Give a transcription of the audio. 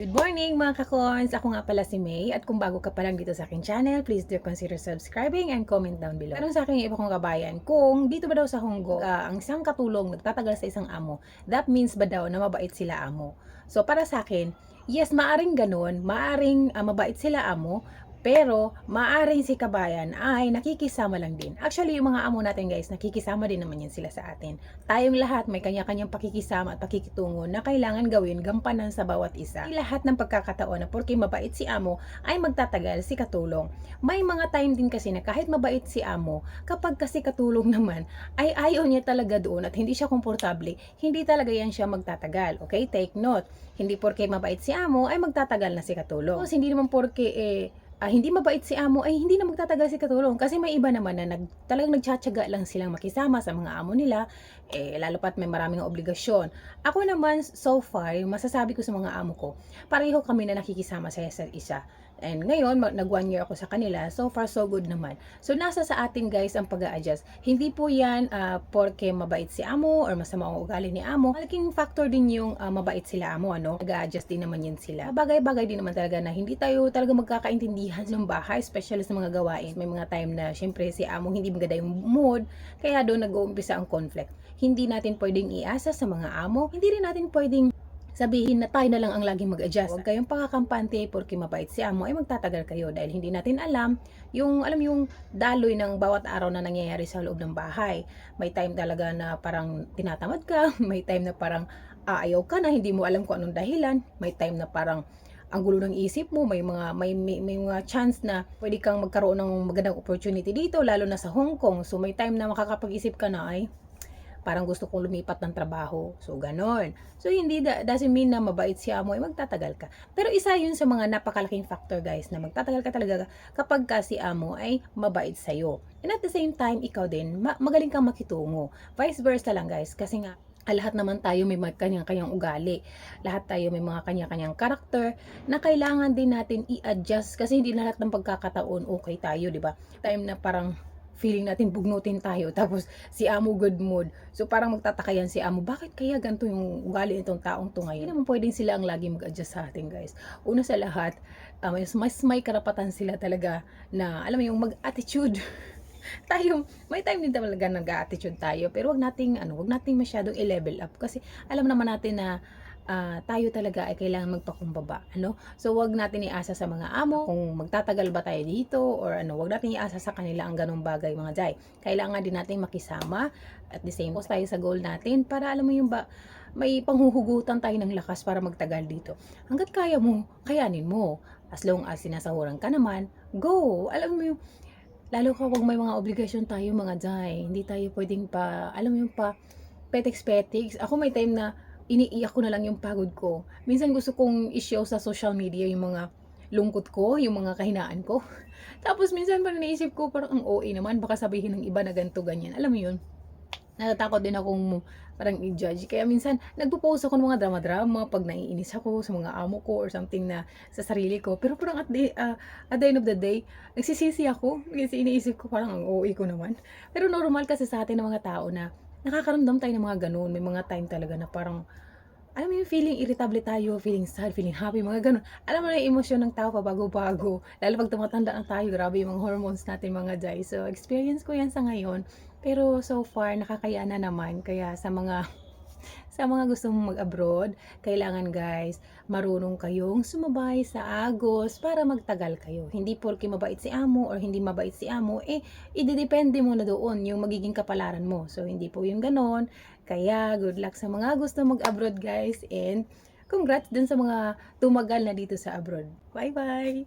Good morning mga kakons! Ako nga pala si May at kung bago ka pa lang dito sa aking channel, please do consider subscribing and comment down below. Tanong sa akin yung iba kong kabayan, kung dito ba daw sa Honggo, ah, ang isang katulong nagtatagal sa isang amo, that means ba daw na mabait sila amo? So para sa akin, yes, maaring ganun, maaring ah, mabait sila amo, pero maaring si kabayan ay nakikisama lang din. Actually, yung mga amo natin guys, nakikisama din naman yan sila sa atin. Tayong lahat may kanya-kanyang pakikisama at pakikitungo na kailangan gawin gampanan sa bawat isa. Hindi lahat ng pagkakataon na porque mabait si amo ay magtatagal si katulong. May mga time din kasi na kahit mabait si amo, kapag kasi katulong naman ay ayaw niya talaga doon at hindi siya komportable, hindi talaga yan siya magtatagal. Okay, take note. Hindi porke mabait si amo ay magtatagal na si katulong. Tapos hindi naman porke eh, ah, hindi mabait si amo ay hindi na magtatagal si katulong. Kasi may iba naman na nag, talagang nagtsatsaga lang silang makisama sa mga amo nila eh, lalo pat may maraming obligasyon. Ako naman so far masasabi ko sa mga amo ko pareho kami na nakikisama sa isa't isa and ngayon nag one year ako sa kanila. So far so good naman. So nasa sa atin guys ang pag adjust hindi po yan ah, porke mabait si amo or masama ang ugali ni amo. Malaking factor din yung ah, mabait sila amo ano? Nag-adjust din naman yan sila. Bagay-bagay din naman talaga na hindi tayo talaga magkakaintindihan ng bahay especially sa mga gawain. May mga time na syempre si amo hindi maganda yung mood kaya doon nag-uumpisa ang conflict. Hindi natin pwedeng iasa sa mga amo. Hindi rin natin pwedeng sabihin na tayo na lang ang laging mag-adjust. Huwag kayong pakakampante porque mabait si amo ay magtatagal kayo dahil hindi natin alam yung alam yung daloy ng bawat araw na nangyayari sa loob ng bahay. May time talaga na parang tinatamad ka, may time na parang aayaw ka na, hindi mo alam kung anong dahilan, may time na parang ang gulo ng isip mo, may mga may, may, may mga chance na pwede kang magkaroon ng magandang opportunity dito lalo na sa Hong Kong. So may time na makakapag-isip ka na ay parang gusto kong lumipat ng trabaho. So, ganon. So, hindi, da, doesn't mean na mabait si amo ay magtatagal ka. Pero isa yun sa mga napakalaking factor, guys, na magtatagal ka talaga kapag ka si amo ay mabait sa'yo. And at the same time, ikaw din, ma- magaling kang makitungo. Vice versa lang, guys. Kasi nga, ah, lahat naman tayo may mga kanyang-kanyang ugali. Lahat tayo may mga kanya-kanyang karakter na kailangan din natin i-adjust kasi hindi lahat ng pagkakataon okay tayo, di ba? Time na parang feeling natin bugnutin tayo tapos si amo good mood. So parang magtataka yan si amo bakit kaya ganito yung ugali nitong taong to ngayon? Hindi naman pwedeng sila ang lagi mag-adjust sa atin guys. Una sa lahat mas, mas may karapatan sila talaga na alam mo yung mag-attitude. Tayo, may time din talaga nag-attitude tayo, pero wag nating ano, wag nating masyadong i-level up. Kasi alam naman natin na ah, tayo talaga ay kailangan magpakumbaba, ano? So wag natin iasa sa mga amo kung magtatagal ba tayo dito or ano, wag natin iasa sa kanila ang ganung bagay mga jay. Kailangan din natin makisama at the same tayo sa goal natin para alam mo yung ba may panghuhugutan tayo ng lakas para magtagal dito. Hanggat kaya mo, kayanin mo. As long as sinasahuran ka naman, go! Alam mo yung Lalo kapag may mga obligasyon tayo mga jay, hindi tayo pwedeng pa, alam mo yung pa, petex-petex. Ako may time na iniiyak ko na lang yung pagod ko. Minsan gusto kong i-show sa social media yung mga lungkot ko, yung mga kahinaan ko. Tapos minsan parang naisip ko, parang ang OA naman, baka sabihin ng iba na ganito ganyan. Alam mo yun? Natatakot din akong parang i-judge. Kaya minsan, nagpo-post ako ng mga drama-drama pag naiinis ako sa mga amo ko or something na sa sarili ko. Pero parang at the, ah, at the end of the day, nagsisisi ako kasi iniisip ko parang ang OA ko naman. Pero normal kasi sa atin ng mga tao na nakakaramdam tayo ng mga ganun. May mga time talaga na parang alam mo yung feeling irritable tayo, feeling sad, feeling happy, mga ganun. Alam mo na yung emosyon ng tao pabago-bago. Lalo pag tumatanda na tayo, grabe yung mga hormones natin mga jay. So, experience ko yan sa ngayon. Pero so far, nakakaya na naman. Kaya sa mga sa mga gustong mag-abroad, kailangan guys, marunong kayong sumabay sa agos para magtagal kayo. Hindi porke mabait si amo or hindi mabait si amo, eh, ididepende mo na doon yung magiging kapalaran mo. So, hindi po yung ganon. Kaya, good luck sa mga gusto mag-abroad guys and congrats din sa mga tumagal na dito sa abroad. Bye-bye!